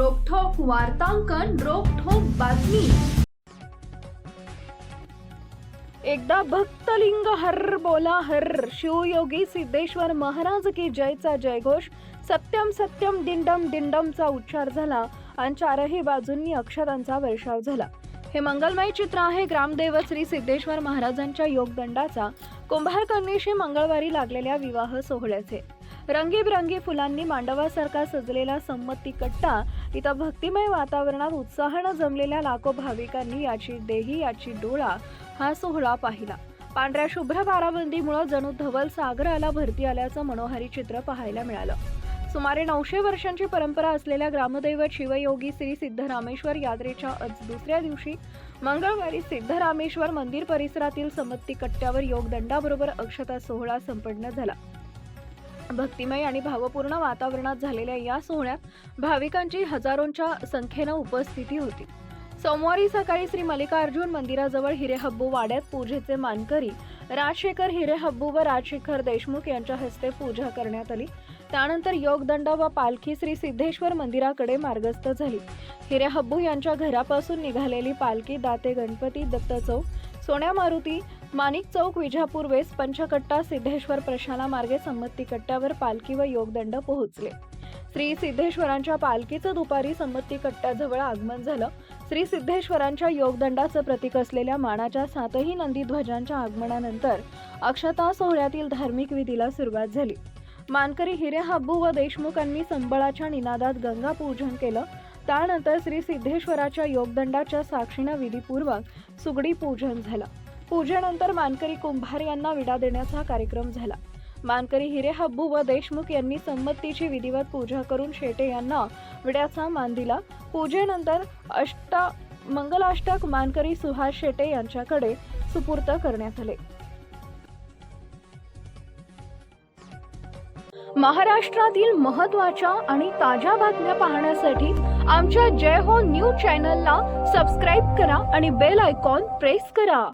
वार्तांकन रोखोक बातमी. एकदा भक्तलिंग हर बोला हर. शिवयोगी सिद्धेश्वर महाराज की जयचा जयघोष. सत्यम सत्यम दिंडम दिंडमचा उच्चार झाला आणि चारही बाजूंनी अक्षरांचा वर्षाव झाला. हे मंगलमय चित्र आहे. ग्रामदेव श्री सिद्धेश्वर महाराजांच्या योगदंडाचा. कुंभारकर्णीशी मंगळवारी लागलेल्या विवाह सोहळ्याचे. रंगीबिरंगी फुलांनी मांडवासारखा सजलेला संमती कट्टा इथं भक्तिमय वातावरणात उत्साहानं जमलेल्या लाखो भाविकांनी याची देही याची डोळा हा सोहळा पाहिला. पांढऱ्या शुभ्र बाराबंदीमुळे जणू धवल सागराला भरती आल्याचं मनोहारी चित्र पाहायला मिळालं. सुमारे नऊशे वर्षांची परंपरा असलेल्या ग्रामदैवत शिवयोगी श्री सिद्धरामेश्वर यात्रेच्या आज दुसऱ्या दिवशी मंगळवारी सिद्धरामेश्वर मंदिर परिसरातील समत्ती कट्ट्यावर योगदंडाबरोबर अक्षता सोहळा संपन्न झाला. भक्तिमय आणि भावपूर्ण वातावरणात झालेल्या या सोहळ्यात भाविकांची हजारोंच्या संख्येनं उपस्थिती होती. सोमवारी सकाळी श्री मल्लिकार्जुन मंदिराजवळ हिरेहब्बू वाड्यात पूजेचे मानकरी राजशेखर हिरेहब्बू व राजशेखर देशमुख यांच्या हस्ते पूजा करण्यात आली. त्यानंतर योगदंड व पालखी श्री सिद्धेश्वर मंदिराकडे मार्गस्थ झाली. हिरेहब्बू यांच्या घरापासून निघालेली पालखी दाते गणपती दत्त चौक सोन्या मारुती माणिक चौक विजापूर वेस पंचकट्टा सिद्धेश्वर प्रशाला मार्गे संमती कट्ट्यावर पालखी व योगदंड पोहोचले. श्री सिद्धेश्वरांच्या पालखीचं दुपारी संमती कट्ट्याजवळ आगमन झालं. श्री सिद्धेश्वरांच्या योगदंडाचं प्रतीक असलेल्या मानाच्या सातही नंदी ध्वजांच्या आगमनानंतर अक्षता सोहळ्यातील धार्मिक विधीला सुरुवात झाली. मानकरी हिरे हब्बू व देशमुखांनी संबळाच्या निनादात गंगा पूजन केलं. त्यानंतर श्री सिद्धेश्वराच्या योगदंडाच्या साक्षीनं विधीपूर्वक सुगडी पूजन झालं. पूजेनंतर मानकरी कुंभार यांना विडा देण्याचा कार्यक्रम झाला. मानकरी हिरे हब्बू व देशमुख यांनी संमतीची विधिवत पूजा करून शेटे यांना विड्याचा मान दिला. पूजेनंतर अष्टा मंगलाष्टक मानकरी सुहास शेटे यांच्याकडे सुपूर्त करण्यात आले. महाराष्ट्रातील महत्त्वाच्या आणि ताज्या बातम्या पाहण्यासाठी आमच्या जय हो न्यूज चॅनलला सबस्क्राईब करा आणि बेल आयकॉन प्रेस करा.